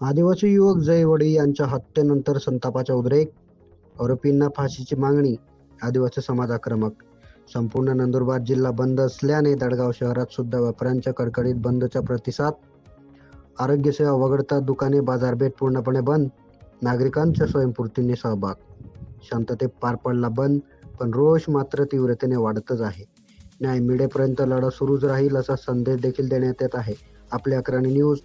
आदिवासी युवक जयवडी यांच्या हत्येनंतर संतापाचा उद्रेक आरोपींना फाशीची मागणी आदिवासी समाज आक्रमक. संपूर्ण नंदुरबार जिल्हा बंद असल्याने दडगाव शहरात सुद्धा व्यापाऱ्यांच्या कडकडीत बंदचा प्रतिसाद आरोग्य सेवा वगळता दुकाने बाजारपेठ पूर्णपणे बंद नागरिकांच्या स्वयंपूर्तीने सहभाग. शांततेत पार पडला बंद पण रोष मात्र तीव्रतेने वाढतच आहे. न्याय मिळेपर्यंत लढा सुरूच राहील असा संदेश देखील देण्यात येत आहे. आपल्या अकराणी न्यूज